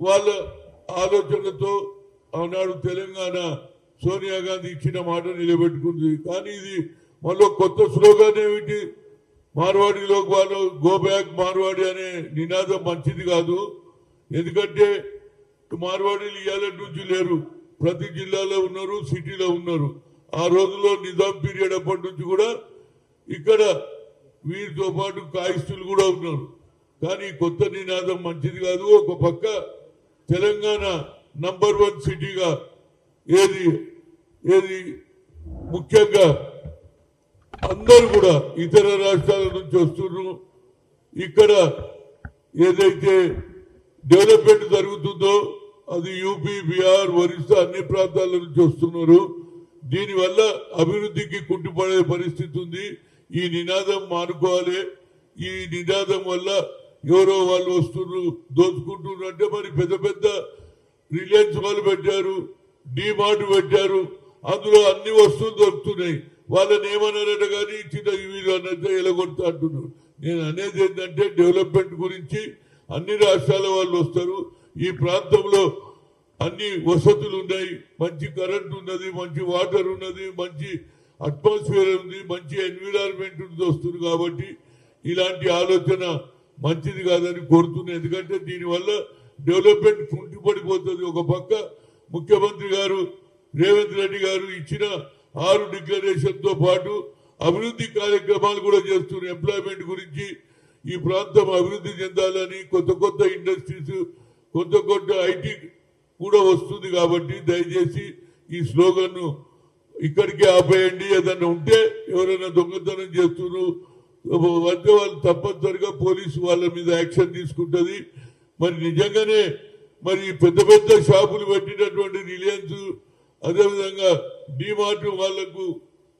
వాళ్ళ ఆలోచనతో ఆనాడు తెలంగాణ సోనియా గాంధీ ఇచ్చిన మాట నిలబెట్టుకుంది. కానీ ఇది మళ్ళీ కొత్త స్లోగాన్ ఏమిటి? మార్వాడిలో వాళ్ళు గో బ్యాక్ మార్వాడి అనే నినాదం మంచిది కాదు. ఎందుకంటే మార్వాడీలు ఇవాళ నుంచి లేరు. ప్రతి జిల్లాలో ఉన్నారు సిటీలో ఉన్నారు. ఆ రోజుల్లో నిజాం పీరియడ్ అప్పటి నుంచి కూడా ఇక్కడ వీరితో పాటు కాయిస్తులు కూడా ఉన్నారు. కానీ కొత్త నినాదం మంచిది కాదు. ఒక పక్క తెలంగాణ నంబర్ వన్ సిటీగా ఏది ఏది ముఖ్యంగా అందరూ కూడా ఇతర రాష్ట్రాల నుంచి వస్తున్నారు. ఇక్కడ ఏదైతే డెవలప్మెంట్ జరుగుతుందో అది యూపీ బీహార్ ఒరిస్సా అన్ని ప్రాంతాల నుంచి వస్తున్నారు. దీనివల్ల అభివృద్ధికి కుంటుపడే పరిస్థితి ఉంది. ఈ నినాదం మానుకోవాలి. ఈ నినాదం వల్ల ఎవరో వాళ్ళు వస్తున్నారు దోచుకుంటున్నారు అంటే మరి పెద్ద పెద్ద రిలయన్స్ వాళ్ళు పెట్టారు డిమార్ట్ పెట్టారు అందులో అన్ని వస్తువులు దొరుకుతున్నాయి. వాళ్ళని ఏమన్నారట కానీ చిన్న వీళ్ళు అన్నట్టు ఎలగొడతా అంటున్నారు. నేను అనేది ఏంటంటే డెవలప్మెంట్ గురించి అన్ని రాష్ట్రాల వాళ్ళు వస్తారు. ఈ ప్రాంతంలో అన్ని వసతులు ఉన్నాయి. మంచి కరెంట్ ఉన్నది మంచి వాటర్ ఉన్నది మంచి అట్మాస్ఫియర్ ఉంది మంచి ఎన్విరాన్మెంట్ ఉంది వస్తుంది కాబట్టి ఇలాంటి ఆలోచన మంచిది కాదని కోరుతున్నాను ఎందుకంటే దీనివల్ల డెవలప్మెంట్ కుంటిపడిపోతుంది. ఒక పక్క ముఖ్యమంత్రి గారు రేవంత్ రెడ్డి గారు ఇచ్చిన ఆరు డిక్లరేషన్తో పాటు అభివృద్ధి కార్యక్రమాలు కూడా చేస్తున్నారు. ఎంప్లాయ్మెంట్ గురించి ఈ ప్రాంతం అభివృద్ధి చెందాలని కొత్త కొత్త ఇండస్ట్రీస్ కొత్త కొత్త ఐటీ కూడా వస్తుంది కాబట్టి దయచేసి ఈ స్లోగన్ను ఇక్కడికే ఆపేయండి. ఏదన్నా ఉంటే ఎవరైనా దొంగతనం చేస్తున్నారు అంటే వాళ్ళు తప్పనిసరిగా పోలీసు వాళ్ళ మీద యాక్షన్ తీసుకుంటుంది. మరి నిజంగానే మరి పెద్ద పెద్ద షాపులు పెట్టినటువంటి రిలయన్స్ అదేవిధంగా డిమార్ట్ వాళ్ళకు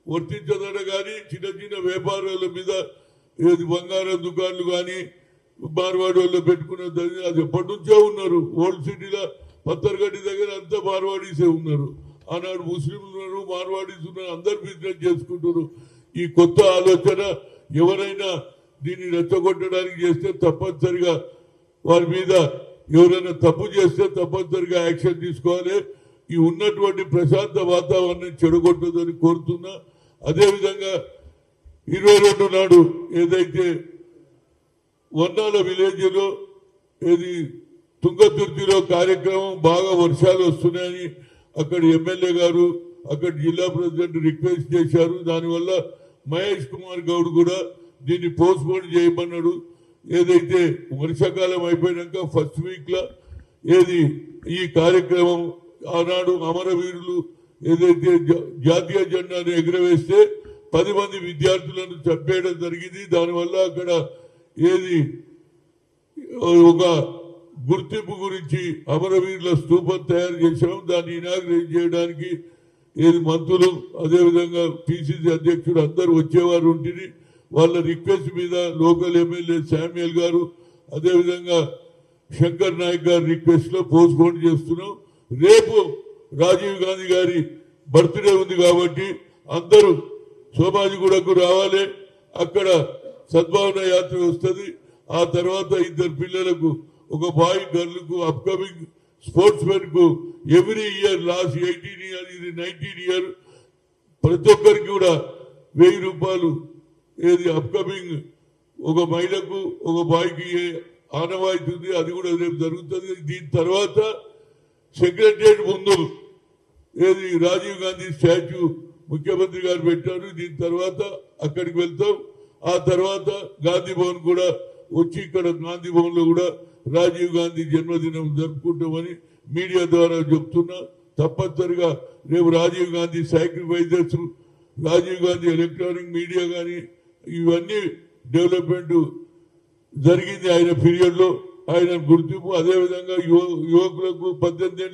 వర్తించదట కానీ చిన్న చిన్న వ్యాపారాల మీద ఏది బంగారం దుకాన్లు కానీ మార్వాడి వాళ్ళు పెట్టుకున్న అది ఎప్పటి నుంచో ఉన్నారు. ఓల్డ్ సిటీలో పత్తర్గడ్డి దగ్గర అంతా మార్వాడీసే ఉన్నారు. ఆనాడు ముస్లింలు ఉన్నారు మార్వాడీస్ ఉన్నారు అందరు బిజినెస్ చేసుకుంటున్నారు. ఈ కొత్త ఆలోచన ఎవరైనా దీన్ని రెచ్చగొట్టడానికి చేస్తే తప్పనిసరిగా వారి మీద ఎవరైనా తప్పు చేస్తే తప్పనిసరిగా యాక్షన్ తీసుకోవాలి. ఈ ఉన్నటువంటి ప్రశాంత వాతావరణం చెడగొట్టదని కోరుతున్నా. అదేవిధంగా ఇరవై రెండు నాడు ఏదైతే వర్ణాల విలేజ్లో ఏది తుంగతుర్తిలో కార్యక్రమం బాగా వర్షాలు వస్తున్నాయని అక్కడ ఎమ్మెల్యే గారు అక్కడ జిల్లా ప్రెసిడెంట్ రిక్వెస్ట్ చేశారు. దానివల్ల మహేష్ కుమార్ గౌడ్ కూడా దీన్ని పోస్ట్పోన్ చేయమన్నాడు. ఏదైతే వర్షాకాలం అయిపోయాక ఫస్ట్ వీక్లో ఏది ఈ కార్యక్రమం ఆనాడు అమరవీరులు ఏదైతే జాతీయ జెండాను ఎగురవేస్తే పది మంది విద్యార్థులను చంపేయడం జరిగింది. దానివల్ల అక్కడ ఏది ఒక గుర్తింపు గురించి అమరవీరుల స్తూపం తయారు చేసాం దాన్ని ఇనాగ్రేట్ చేయడానికి ఏది మంత్రులు అదేవిధంగా పిసిసి అధ్యక్షుడు అందరూ వచ్చేవారు ఉంటుంది వాళ్ళ రిక్వెస్ట్ మీద లోకల్ ఎమ్మెల్యే శామ్యుల్ గారు అదేవిధంగా శంకర్ నాయక్ గారి రిక్వెస్ట్లో పోస్ట్పోన్ పోస్ట్ చేస్తున్నాం. రేపు రాజీవ్ గాంధీ గారి బర్త్డే ఉంది కాబట్టి అందరూ సోమాజిగూడకు రావాలి. అక్కడ సద్భావన యాత్ర వస్తుంది. ఆ తర్వాత ఇద్దరు పిల్లలకు ఒక బాయ్ గర్ల్కు upcoming sports మెన్కు every year last eighteen year ఇది నైన్టీన్ ఇయర్ ప్రతి ఒక్కరికి కూడా వెయ్యి రూపాయలు. ఏది అప్కమింగ్ ఒక మహిళకు ఒక బాయ్కి ఆనవాయితుంది అది కూడా రేపు జరుగుతుంది. దీని తర్వాత సెక్రటరియట్ ముందు ఏది రాజీవ్ గాంధీ స్టాచ్యూ ముఖ్యమంత్రి గారు పెట్టారు. దీని తర్వాత అక్కడికి వెళ్తాం. ఆ తర్వాత గాంధీ భవన్ కూడా వచ్చి ఇక్కడ గాంధీ భవన్లో కూడా రాజీవ్ గాంధీ జన్మదినం జరుపుకుంటామని మీడియా ద్వారా చెప్తున్నా. తప్పనిసరిగా రేపు Rajiv Gandhi sacrificers Rajiv Gandhi electronic media కానీ ఇవన్నీ డెవలప్మెంట్ జరిగింది ఆయన పీరియడ్లో ఆయన గుర్తింపు అదేవిధంగా యువ యువకులకు పద్దెనిమిది